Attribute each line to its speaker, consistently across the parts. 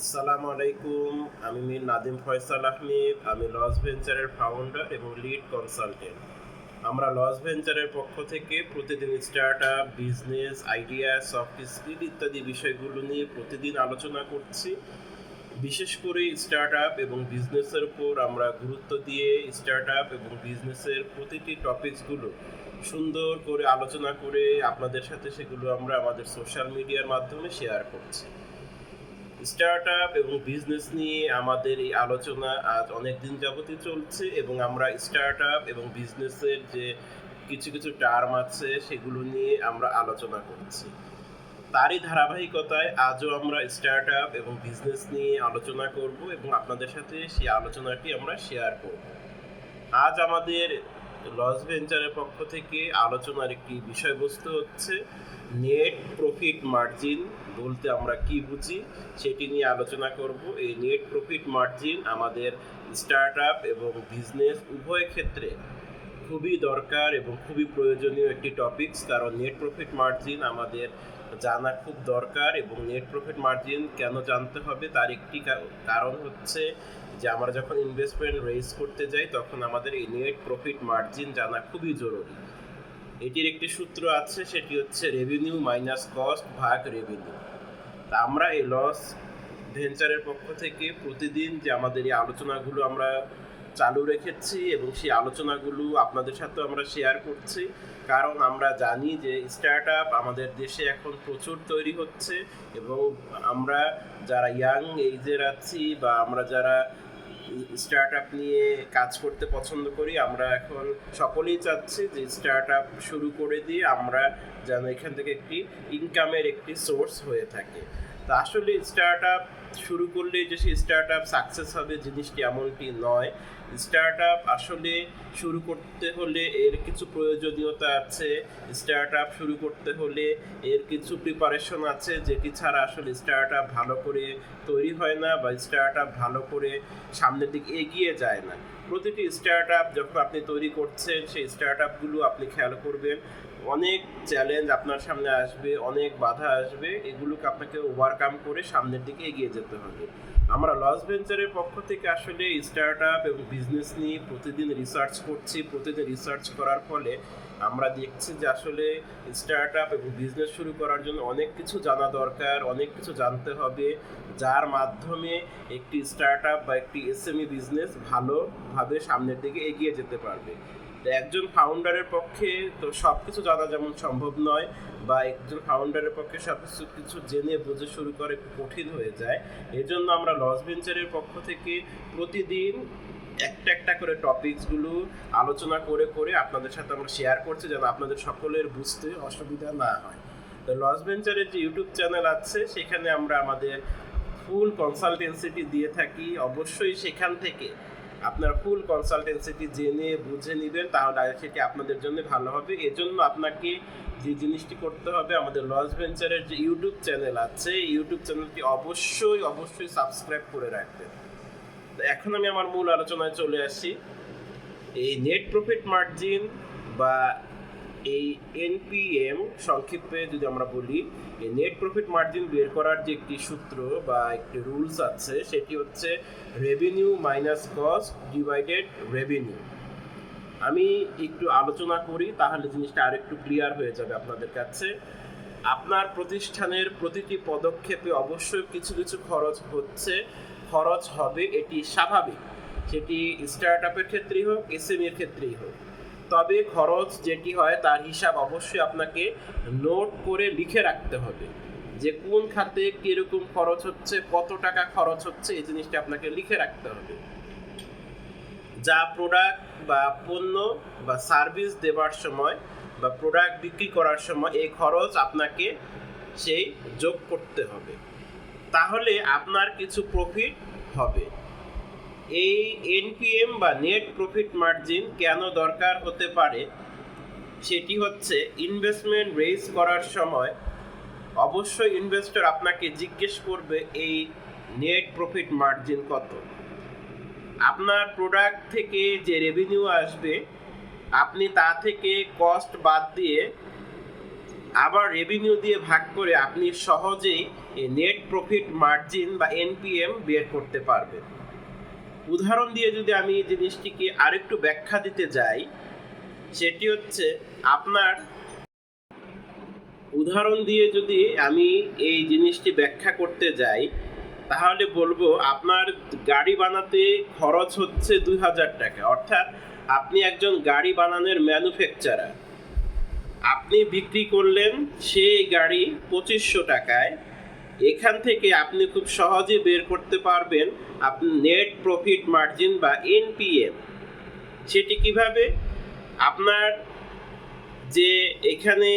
Speaker 1: আসসালামু আলাইকুম। আমি মীর নাদিম ফয়সাল আহমেদ। আমি লস ভেঞ্চারের ফাউন্ডার এবং লিড কনসালটেন্ট আমরা লস ভেঞ্চারের পক্ষ থেকে প্রতিদিন start up business idea soft skill ইত্যাদি বিষয়গুলো নিয়ে প্রতিদিন আলোচনা করছি। বিশেষ করে স্টার্ট আপ এবং বিজনেসের উপর আমরা গুরুত্ব দিয়ে স্টার্ট আপ এবং বিজনেসের প্রতিটি টপিকসগুলো সুন্দর করে আলোচনা করে আপনাদের সাথে সেগুলো আমরা আমাদের সোশ্যাল মিডিয়ার মাধ্যমে শেয়ার করছি। স্টার্ট আপ এবং বিজনেস নিয়ে আমাদের এই আলোচনা আজ অনেক দিন যাবতই চলছে এবং আমরা স্টার্ট আপ এবং বিজনেসের যে কিছু কিছু টার্ম আছে সেগুলো নিয়ে আমরা আলোচনা করছি। তারই ধারাবাহিকতায় আজও আমরা স্টার্ট আপ এবং বিজনেস নিয়ে আলোচনা করব এবং আপনাদের সাথে সেই আলোচনাটি আমরা শেয়ার করব। আজ আমাদের লস ভেঞ্চারের পক্ষ থেকে আলোচনার একটি বিষয়বস্তু হচ্ছে নেট প্রফিট মার্জিন বলতে আমরা কি বুঝি, সেটি নিয়ে আলোচনা করব। এই নেট প্রফিট মার্জিন আমাদের স্টার্ট আপ এবং বিজনেস উভয় ক্ষেত্রে খুবই দরকার এবং খুবই প্রয়োজনীয় একটি টপিকস, কারণ নেট প্রফিট মার্জিন আমাদের জানা খুব দরকার এবং নেট প্রফিট মার্জিন কেন জানতে হবে তার একটি কারণ হচ্ছে যে আমরা যখন ইনভেস্টমেন্ট রেজ করতে যাই, তখন আমাদের এই নেট প্রফিট মার্জিন জানা খুবই জরুরি। এটির একটি সূত্র আছে, সেটি হচ্ছে রেভিনিউ মাইনাস কস্ট ভাগ রেভিনিউ তা আমরা এই লস ভেঞ্চারের পক্ষ থেকে প্রতিদিন যে আমাদের এই আলোচনাগুলো আমরা চালু রেখেছি এবং সেই আলোচনাগুলো আপনাদের সাথেও আমরা শেয়ার করছি। কারণ আমরা জানি যে স্টার্ট আপ আমাদের দেশে এখন প্রচুর তৈরি হচ্ছে এবং আমরা যারা ইয়াং এইজের আছি বা আমরা যারা স্টার্ট আপ নিয়ে কাজ করতে পছন্দ করি। আমরা এখন সকলেই চাচ্ছি যে স্টার্ট আপ শুরু করে দিয়ে আমরা যেন এখান থেকে একটি ইনকামের একটি সোর্স হয়ে থাকে। তা আসলে স্টার্ট আপ শুরু করলে যে সেই স্টার্ট আপ সাকসেস হবে জিনিসটি এমনটি নয়। স্টার্ট আপ আসলে শুরু করতে হলে এর কিছু প্রয়োজনীয়তা আছে। স্টার্ট আপ শুরু করতে হলে এর কিছু প্রিপারেশন আছে যেটি ছাড়া আসলে স্টার্ট আপ ভালো করে তৈরি হয় না বা স্টার্ট আপ ভালো করে সামনের দিকে এগিয়ে যায় না। প্রতিটি স্টার্ট আপ যখন আপনি তৈরি করছেন, সেই স্টার্ট আপগুলো আপনি খেয়াল করবেন। অনেক চ্যালেঞ্জ আপনার সামনে আসবে, অনেক বাধা আসবে। এগুলোকে আপনাকে ওভারকাম করে সামনের দিকে এগিয়ে যেতে হবে। আমরা লস ভেঞ্চারের পক্ষ থেকে আসলে স্টার্ট আপ এবং বিজনেস নিয়ে প্রতিদিন রিসার্চ করছি, প্রতিদিন রিসার্চ করার ফলে আমরা দেখছি যে আসলে স্টার্ট আপ এবং বিজনেস শুরু করার জন্য অনেক কিছু জানা দরকার, অনেক কিছু জানতে হবে, যার মাধ্যমে একটি স্টার্ট আপ বা একটি এসএমই বিজনেস ভালোভাবে সামনের দিকে এগিয়ে যেতে পারবে। একজন ফাউন্ডারের পক্ষে তো সব কিছু জানা যেমন সম্ভব নয় বা একজন ফাউন্ডারের পক্ষে সব কিছু কিছু জেনে বুঝে শুরু করে কঠিন হয়ে যায়। এজন্য আমরা লস ভেঞ্চারের পক্ষ থেকে প্রতিদিন একটা একটা করে টপিকসগুলো আলোচনা করে করে আপনাদের সাথে আমরা শেয়ার করছি যেন আপনাদের সকলের বুঝতে অসুবিধা না হয়। তো লস ভেঞ্চারের যে ইউটিউব চ্যানেল আছে, সেখানে আমরা আমাদের ফুল কনসালটেন্সিটি দিয়ে থাকি। অবশ্যই সেখান থেকে আপনার ফুল কনসালটেন্সিটি জেনে বুঝে নেবেন, তাহলে সেটি আপনাদের জন্য ভালো হবে। এজন্য আপনাকে যে জিনিসটি করতে হবে, আমাদের লস ভেঞ্চারের যে ইউটিউব চ্যানেল আছে ইউটিউব চ্যানেলটি অবশ্যই অবশ্যই সাবস্ক্রাইব করে রাখবেন। এখন আমি আমার মূল আলোচনায় চলে আসি। এই নেট প্রফিট মার্জিন বা এই এনপিএম সংক্ষেপে যদি আমরা বলি নেট প্রফিট মার্জিন বের করার যে একটি সূত্র বা একটি রুলস আছে, সেটি হচ্ছে revenue minus cost divided revenue আমি একটু আলোচনা করি, তাহলে জিনিসটা আর একটু ক্লিয়ার হয়ে যাবে আপনাদের কাছে। আপনার প্রতিষ্ঠানের প্রতিটি পদক্ষেপে অবশ্যই কিছু কিছু খরচ হচ্ছে। খরচ হবে, এটি স্বাভাবিক। সেটি স্টার্ট আপের ক্ষেত্রেই হোক এসএমএর ক্ষেত্রেই হোক। তবে খরচ যেটি হয় তার হিসাব অবশ্যই আপনাকে নোট করে লিখে রাখতে হবে যে কোন খাতে কীরকম খরচ হচ্ছে, কত টাকা খরচ হচ্ছে, এই জিনিসটা আপনাকে লিখে রাখতে হবে। যা প্রোডাক্ট বা পণ্য বা সার্ভিস দেওয়ার সময় বা প্রোডাক্ট বিক্রি করার সময় এই খরচ আপনাকে সেই যোগ করতে হবে। তাহলে আপনার কিছু প্রফিট হবে। এই এনপিএম বা নেট প্রফিট মার্জিন কেন দরকার হতে পারে? সেটি হচ্ছে ইনভেস্টমেন্ট রেজ করার সময় অবশ্যই ইনভেস্টর আপনাকে জিজ্ঞেস করবে এই নেট প্রফিট মার্জিন কত। আপনার প্রোডাক্ট থেকে যে রেভিনিউ আসবে, আপনি তা থেকে কস্ট বাদ দিয়ে আবার রেভিনিউ দিয়ে ভাগ করে আপনি সহজেই নেট প্রফিট মার্জিন বা এনপিএম বের করতে পারবেন। উদাহরণ দিয়ে যদি আমি এই জিনিসটিকে আরেকটু ব্যাখ্যা দিতে যাই, সেটি হচ্ছে আপনার উদাহরণ দিয়ে যদি আমি এই জিনিসটি ব্যাখ্যা করতে যাই, তাহলে বলব আপনার গাড়ি বানাতে খরচ হচ্ছে দুই হাজার টাকা। অর্থাৎ আপনি একজন গাড়ি বানানোর ম্যানুফ্যাকচারার আপনি বিক্রি করলেন সেই গাড়ি পঁচিশশো টাকায় এখান থেকে আপনি খুব সহজে বের করতে পারবেন আপনি নেট প্রফিট মার্জিন বা এনপিএম সেটি কীভাবে? আপনার যে এখানে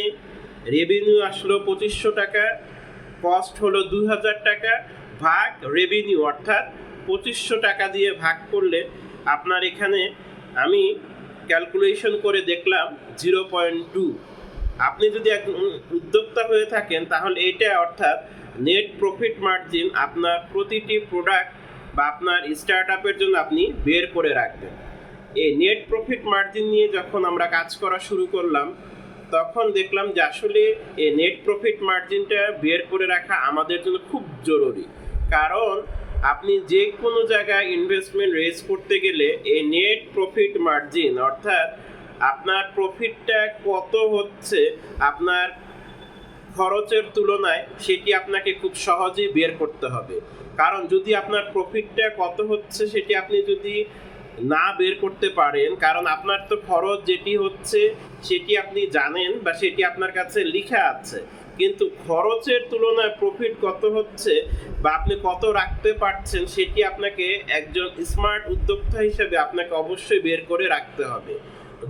Speaker 1: রেভিনিউ আসলো পঁচিশশো টাকা কস্ট হলো দুই হাজার টাকা, ভাগ রেভিনিউ অর্থাৎ পঁচিশশো টাকা দিয়ে ভাগ করলে আপনার এখানে আমি ক্যালকুলেশন করে দেখলাম জিরো পয়েন্ট টু আপনি যদি এক উদ্যোক্তা হয়ে থাকেন তাহলে এটা অর্থাৎ নেট প্রফিট মার্জিন আপনার প্রতিটি প্রোডাক্ট বা আপনার স্টার্ট আপের জন্য আপনি বের করে রাখবেন। এই নেট প্রফিট মার্জিন নিয়ে যখন আমরা কাজ করা শুরু করলাম, তখন দেখলাম যে আসলে এই নেট প্রফিট মার্জিনটা বের করে রাখা আমাদের জন্য খুব জরুরি। কারণ আপনি যে কোনো জায়গায় ইনভেস্টমেন্ট রেজ করতে গেলে এই নেট প্রফিট মার্জিন অর্থাৎ আপনার প্রফিটটা কত হচ্ছে, আপনার খরচের তুলনায় সেটি আপনাকে খুব সহজেই বের করতে হবে। কারণ যদি আপনার প্রফিটটা কত হচ্ছে সেটি আপনি যদি না বের করতে পারেন, কারণ আপনার তো খরচ যেটি হচ্ছে সেটি আপনি জানেন বা সেটি আপনার কাছে লিখা আছে। কিন্তু খরচের তুলনায় প্রফিট কত হচ্ছে বা আপনি কত রাখতে পারছেন সেটি আপনাকে একজন স্মার্ট উদ্যোক্তা হিসেবে আপনাকে অবশ্যই বের করে রাখতে হবে।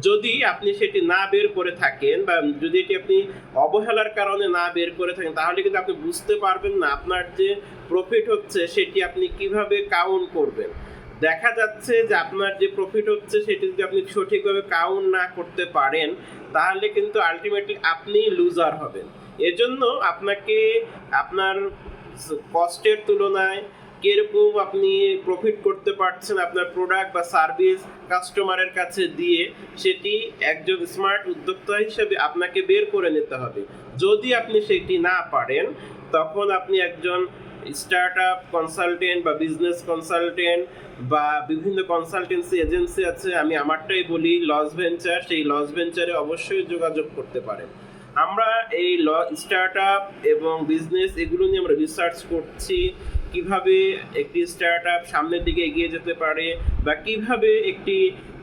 Speaker 1: যদি আপনি সেটি না বের করে থাকেন বা যদি এটি আপনি অবহেলার কারণে না বের করে থাকেন, তাহলে কিন্তু আপনি বুঝতে পারবেন না আপনার যে প্রফিট হচ্ছে সেটি আপনি কীভাবে কাউন্ট করবেন। দেখা যাচ্ছে যে আপনার যে প্রফিট হচ্ছে সেটি যদি আপনি সঠিকভাবে কাউন্ট না করতে পারেন, তাহলে কিন্তু আলটিমেটলি আপনি লুজার হবেন। এজন্য আপনাকে আপনার কষ্টের তুলনায় কীরকম আপনি প্রফিট করতে পারছেন আপনার প্রোডাক্ট বা সার্ভিস কাস্টমারের কাছে দিয়ে, সেটি একজন স্মার্ট উদ্যোক্তা হিসেবে আপনাকে বের করে নিতে হবে। যদি আপনি সেটি না পারেন, তখন আপনি একজন স্টার্ট আপ কনসালটেন্ট বা বিজনেস কনসালটেন্ট বা বিভিন্ন কনসালটেন্সি এজেন্সি আছে, আমি আমারটাই বলি লস ভেঞ্চার সেই লস ভেঞ্চারে অবশ্যই যোগাযোগ করতে পারেন। আমরা এই ল স্টার্ট আপ এবং বিজনেস এগুলো নিয়ে আমরা রিসার্চ করছি, কীভাবে একটি স্টার্ট আপ সামনের দিকে এগিয়ে যেতে পারে বা কীভাবে একটি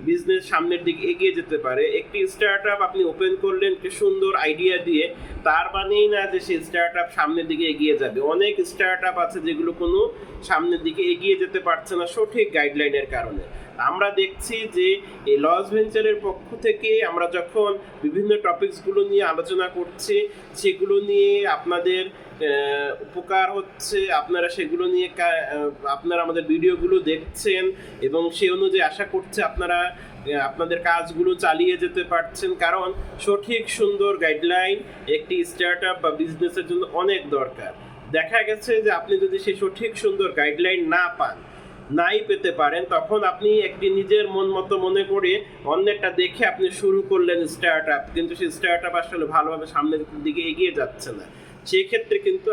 Speaker 1: বিজনেস সামনের দিকে এগিয়ে যেতে পারে। একটি স্টার্ট আপ আপনি ওপেন করলেন একটি সুন্দর আইডিয়া দিয়ে, তার মানেই না যে সেই স্টার্ট আপ সামনের দিকে এগিয়ে যাবে। অনেক স্টার্ট আপ আছে যেগুলো কোনো সামনের দিকে এগিয়ে যেতে পারছে না সঠিক গাইডলাইনের কারণে। আমরা দেখছি যে এই লস ভেঞ্চারের পক্ষ থেকে আমরা যখন বিভিন্ন টপিকসগুলো নিয়ে আলোচনা করছি, সেগুলো নিয়ে আপনাদের উপকার হচ্ছে, আপনারা সেগুলো নিয়ে আপনারা আমাদের ভিডিওগুলো দেখছেন এবং সে অনুযায়ী আশা করছে আপনারা আপনাদের কাজগুলো চালিয়ে যেতে পারছেন। কারণ সঠিক, সুন্দর গাইডলাইন একটি স্টার্ট আপ বা বিজনেসের জন্য অনেক দরকার। দেখা গেছে যে আপনি যদি সেই সঠিক, সুন্দর গাইডলাইন না পান নাই পেতে পারেন, তখন আপনি একটি নিজের মন মতো মনে করে অন্যেরটা দেখে আপনি শুরু করলেন স্টার্ট আপ কিন্তু সেই স্টার্ট আপ আসলে ভালোভাবে সামনের দিকে এগিয়ে যাচ্ছে না। সেই ক্ষেত্রে কিন্তু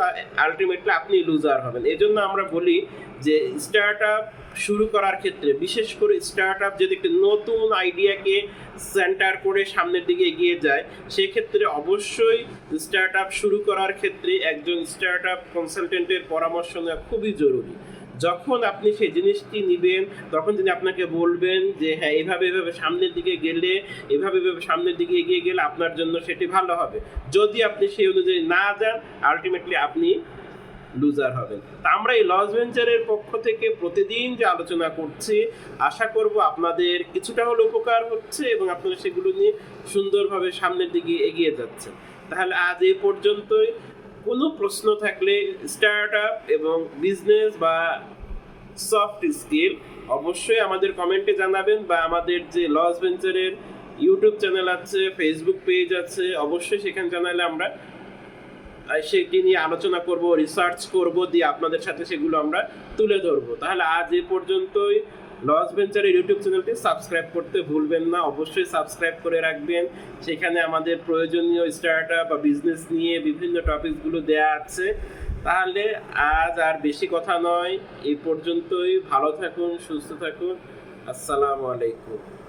Speaker 1: আলটিমেটলি আপনি লুজার হবেন। এই জন্য আমরা বলি যে স্টার্ট আপ শুরু করার ক্ষেত্রে, বিশেষ করে স্টার্ট আপ যদি একটি নতুন আইডিয়াকে সেন্টার করে সামনের দিকে এগিয়ে যায়, সেক্ষেত্রে অবশ্যই স্টার্ট আপ শুরু করার ক্ষেত্রে একজন স্টার্ট আপ কনসালটেন্টের পরামর্শ নেওয়া খুবই জরুরি। যখন আপনি সেই জিনিসটি নিবেন, তখন তিনি আপনাকে বলবেন যে হ্যাঁ এভাবে এভাবে সামনের দিকে গেলে, এভাবে এভাবে সামনের দিকে এগিয়ে গেলে আপনার জন্য সেটি ভালো হবে। যদি আপনি সেই অনুযায়ী না যান আলটিমেটলি আপনি লুজার হবেন। তা আমরা এই লস ভেঞ্চারের পক্ষ থেকে প্রতিদিন যে আলোচনা করছি, আশা করব আপনাদের কিছুটা হলে উপকার হচ্ছে এবং আপনারা সেগুলো নিয়ে সুন্দরভাবে সামনের দিকে এগিয়ে যাচ্ছেন। তাহলে আজ এই পর্যন্তই। কোনো প্রশ্ন থাকলে স্টার্ট আপ এবং বিজনেস বা সফট স্কিল অবশ্যই আমাদের কমেন্টে জানাবেন বা আমাদের যে লস ভেঞ্চারের ইউটিউব চ্যানেল আছে ফেসবুক পেজ আছে, অবশ্যই সেখানে জানালে আমরা সেটি নিয়ে আলোচনা করব রিসার্চ করব, দিয়ে আপনাদের সাথে সেগুলো আমরা তুলে ধরবো। তাহলে আজ এ পর্যন্তই। লস ভেঞ্চারের ইউটিউব চ্যানেলটি সাবস্ক্রাইব করতে ভুলবেন না। অবশ্যই সাবস্ক্রাইব করে রাখবেন। সেখানে আমাদের প্রয়োজনীয় স্টার্ট আপ বা বিজনেস নিয়ে বিভিন্ন টপিকসগুলো দেয়া আছে। তাহলে আজ আর বেশি কথা নয়। এই পর্যন্তই। ভালো থাকুন, সুস্থ থাকুন। আসসালামু আলাইকুম।